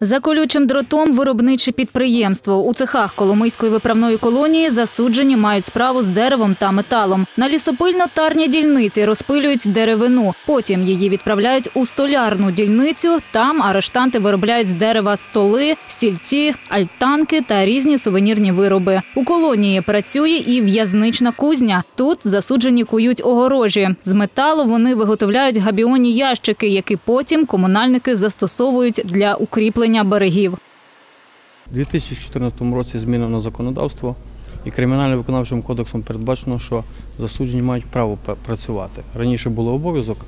За колючим дротом виробниче підприємство. У цехах Коломийської виправної колонії засуджені мають справу з деревом та металом. На лісопильно-тарній дільниці розпилюють деревину. Потім її відправляють у столярну дільницю. Там арештанти виробляють з дерева столи, стільці, альтанки та різні сувенірні вироби. У колонії працює і в'язнична кузня. Тут засуджені кують огорожі. З металу вони виготовляють габіонні ящики, які потім комунальники застосовують для укріплення берегів. У 2014 році змінено законодавство і кримінально-виконавчим кодексом передбачено, що засуджені мають право працювати. Раніше було обов'язок,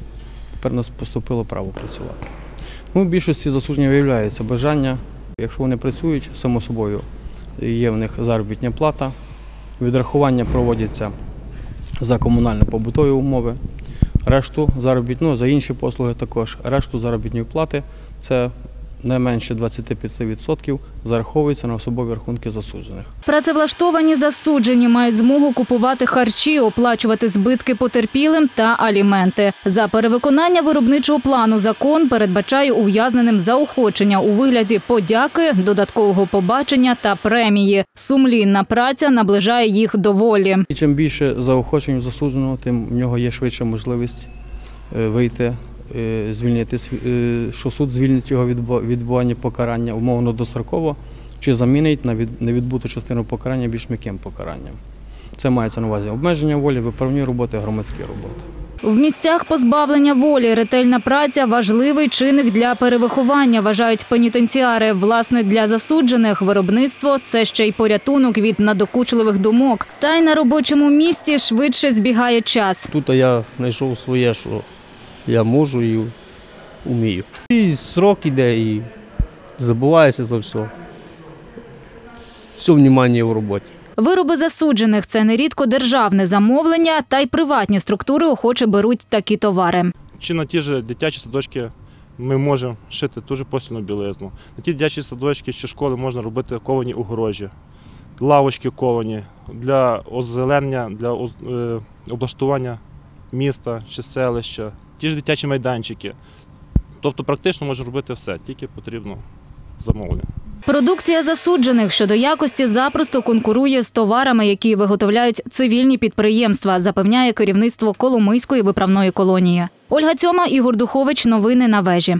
тепер нас поступило право працювати. Ну, у більшості засудження виявляється бажання. Якщо вони працюють, само собою є в них заробітня плата, відрахування проводяться за комунально-побутові умови, решту заробітну, ну, за інші послуги також. Решту заробітної плати це не менше 25% зараховується на особові рахунки засуджених. Працевлаштовані засуджені мають змогу купувати харчі, оплачувати збитки потерпілим та аліменти. За перевиконання виробничого плану закон передбачає ув'язненим заохочення у вигляді подяки, додаткового побачення та премії. Сумлінна праця наближає їх до волі. І чим більше заохочень засудженого, тим в нього є швидша можливість е, вийти, е, звільнитись, е, що суд звільнить його від відбування покарання умовно достроково чи замінить на від- невідбуту частину покарання більш м'яким покаранням. Це мається на увазі обмеження волі, виправні роботи, громадські роботи. В місцях позбавлення волі ретельна праця важливий чинник для перевиховання, вважають пенітенціари. Власне, для засуджених виробництво це ще й порятунок від надокучливих думок. Та й на робочому місці швидше збігає час. Тут я знайшов своє, що я можу і вмію. І срок іде, і забувається за все. Все внимання в роботі. Вироби засуджених це нерідко державне замовлення, та й приватні структури охоче беруть такі товари. Чи на ті ж дитячі садочки ми можемо шити дуже постільну білизну. На ті дитячі садочки чи школи можна робити ковані огорожі, лавочки ковані для озеленення, для е, облаштування міста чи селища, ті ж дитячі майданчики. Тобто практично можна робити все, тільки потрібно замовлення. Продукція засуджених щодо якості запросто конкурує з товарами, які виготовляють цивільні підприємства, запевняє керівництво Коломийської виправної колонії. Ольга Цьома, Ігор Духович. Новини на вежі.